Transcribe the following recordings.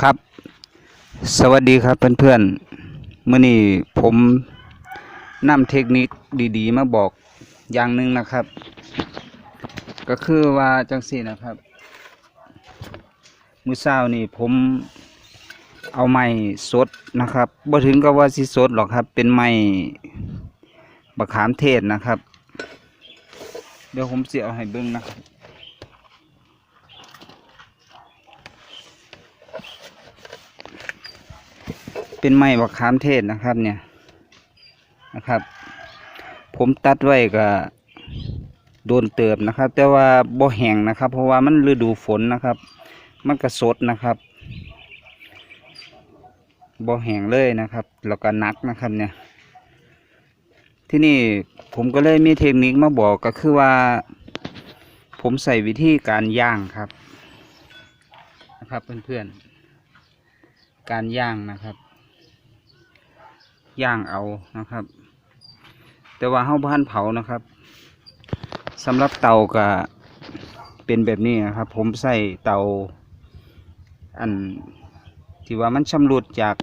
ครับ สวัสดีครับเพื่อนๆมื่อนี้ผมนำเทคนิคดีๆ มาบอกอย่างหนึ่งนะครับ ก็คือว่าจังสี่นะครับมือเช้านี่ผมเอาไม้สดนะครับบ่ถึงกับว่าสิสดหรอกครับ เป็นไม้บะขามเทศนะครับ เดี๋ยวผมเสิเอาให้เบิ่งนะครับ เป็นไม้บะขามเทศนะครับเนี่ยนะครับ ผมตัดไว้ก็โดนเติบนะครับ แต่ว่าบ่แห้งนะครับ เพราะว่ามันฤดูฝนนะครับ มันก็สดนะครับบ่แห้งเลยนะครับ แล้วก็นักนะครับเนี่ย ที่นี่ผมก็เลยมีเทคนิคมาบอกก็คือว่า ผมใส่วิธีการย่างครับ นะครับเพื่อนๆ การย่างนะครับ ย่างเอานะครับ แต่ว่าเฮาบ้านเผานะครับสำหรับเตาก็เป็นแบบนี้นะครับ ผมใส่เตาอันที่ว่ามันชำรุดจาก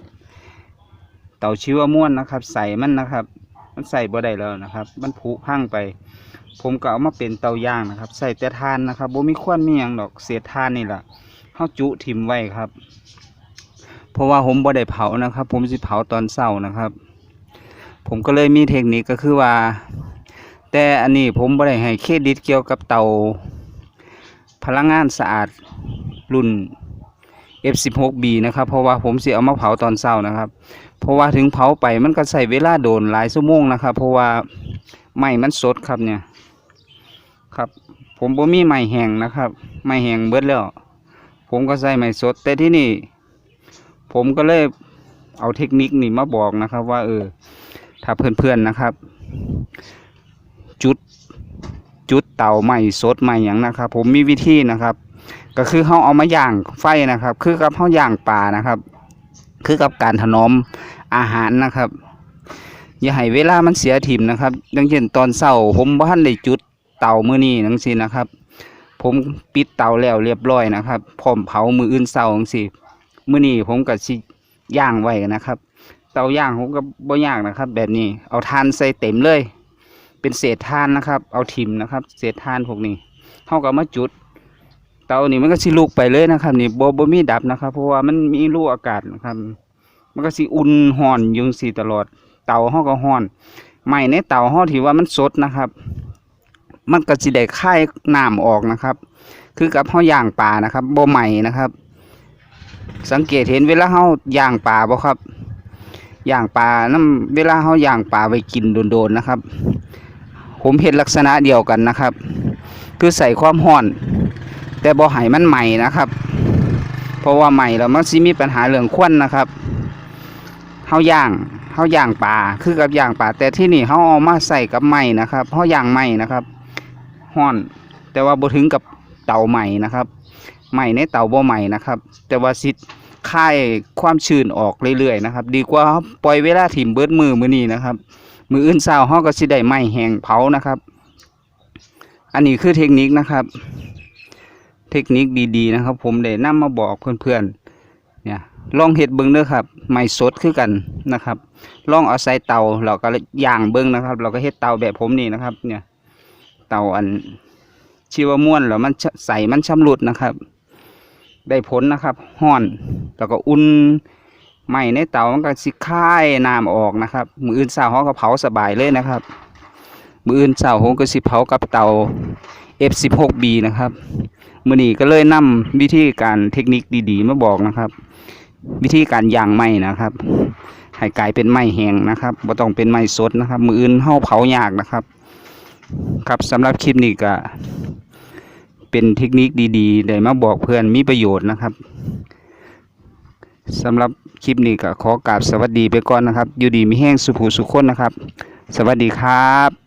เตาชีวม่วนนะครับ ใส่มันนะครับ มันใส่บ่ได้แล้วนะครับ มันผุพังไป ผมก็เอามาเป็นเตาย่างนะครับ ใส่แต่ทานนะครับบ่มีควันมีหยังดอกเศษทานนี่แหละเฮาจุถิ่มไว้ครับ เพราะว่าผมบ่ได้เผานะครับ ผมสิเผาตอนเช้านะครับ ผมก็เลยมีเทคนิคก็คือว่า แต่อันนี้ผมบ่ได้ให้เครดิตเกี่ยวกับเตา พลังงานสะอาดรุ่น F16B นะครับ เพราะว่าผมสิเอามาเผาตอนเช้านะครับ เพราะว่าถึงเผาไปมันก็ใส่เวลาโดนหลายชั่วโมงนะครับ เพราะว่าไม้มันสดครับเนี่ยครับ ผมบ่มีไม้แห้งนะครับไม้แห้งเบิดแล้ว ผมก็ใส่ไม้สด แต่ที่นี่ ผมก็เลยเอาเทคนิคนี่มาบอกนะครับ ว่าเออ ถ้าเพื่อนๆนะครับ จุดจุดเตาใหม่สดใหม่อย่างนะครับ ผมมีวิธีนะครับ ก็คือเขาเอามาย่างไฟนะครับ คือกับเขาย่างปลานะครับ คือกับการถนอมอาหารนะครับ อย่าให้เวลามันเสียถิ่มนะครับดังเช่นตอนเช้าผมบ้านได้จุดเตามื้อนี้นังสินะครับ ผมปิดเตาแล้วเรียบร้อยนะครับพร้อมเผามืออื่นเช้าจังสิ มื้อนี้ผมก็สิย่างไว้นะครับ เตาย่างผมก็บ่ยากนะครับ แบบนี้เอาทานใส่เต็มเลย เป็นเศษทานนะครับ เอาทิมนะครับ เศษทานพวกนี้เขาก็มาจุด เตานี่มันก็สิลุกไปเลยนะครับนี่บ่บ่มีดับนะครับ เพราะว่ามันมีรูอากาศนะครับ มันก็สิอุ่นห่อนยู่สิตลอด เตาเฮาก็ห่อนไหม้ในเตาเฮาที่ว่ามันสดนะครับ มันก็สิได้คายน้ำออกนะครับ คือกับเฮาย่างปลานะครับบ่ไหม้นะครับ สังเกตเห็นเวลาเฮาย่างปลาบ่ครับย่างปลาน้ำเวลาเขาย่างปลาไว้กินโดนๆนะครับ ผมเห็นลักษณะเดียวกันนะครับ คือใส่ความร้อน แต่บ่ให้มันใหม่นะครับ เพราะว่าใหม่แล้วมันสิมีปัญหาเรื่องควันนะครับเขาย่างเขาย่างปลาคือกับย่างปลาแต่ที่นี่เขาเอามาใส่กับไหม้นะครับเขาย่างไหม้นะครับร้อน แต่ว่าบ่ถึงกับเตาใหม่นะครับ ไหม้ในเตาบ่ใหม่นะครับ แต่ว่าสิค่ายความชื้นออกเรื่อยๆนะครับ ดีกว่าปล่อยเวลาถิ่มเบิดมือมือนี้นะครับ มืออื่นเศร้าเฮาก็สิได้ไหม้แห้งเผานะครับ อันนี้คือเทคนิคนะครับ เทคนิคดีๆนะครับ ผมได้นำมาบอกเพื่อนๆเนี่ยลองเฮ็ดเบิ่งเด้อครับไหม้สดคือกันนะครับ ลองเอาใส่เตาเราก็ย่างเบิ่งนะครับ เราก็เฮ็ดเตาแบบผมนี่นะครับ เนี่ย เตาอันชีวม่วนแล้วมันใส่มันชำรุดนะครับ ได้ผลนะครับห้อนแล้วก็อุ่นไหมในเตามันก็สิค่ายน้ำออกนะครับ มืออื่นเช้าเขาก็เผาสบายเลยนะครับ มืออื่นเช้าผมก็สิเผากับเตา F16B นะครับมือนี้ก็เลยนำวิธีการเทคนิคดีๆมาบอกนะครับ วิธีการย่างไหมนะครับให้กลายเป็นไหมแห้งนะครับบ่ต้องเป็นไหมสดนะครับ มืออื่นเฮาเผายากนะครับ ครับสำหรับคลิปนี้ก็ เป็นเทคนิคดีๆได้มาบอกเพื่อนมีประโยชน์นะครับสำหรับคลิปนี้ก็ขอกราบสวัสดีไปก่อนนะครับ อยู่ดีมีแห้งสุขูสุขคนนะครับ สวัสดีครับ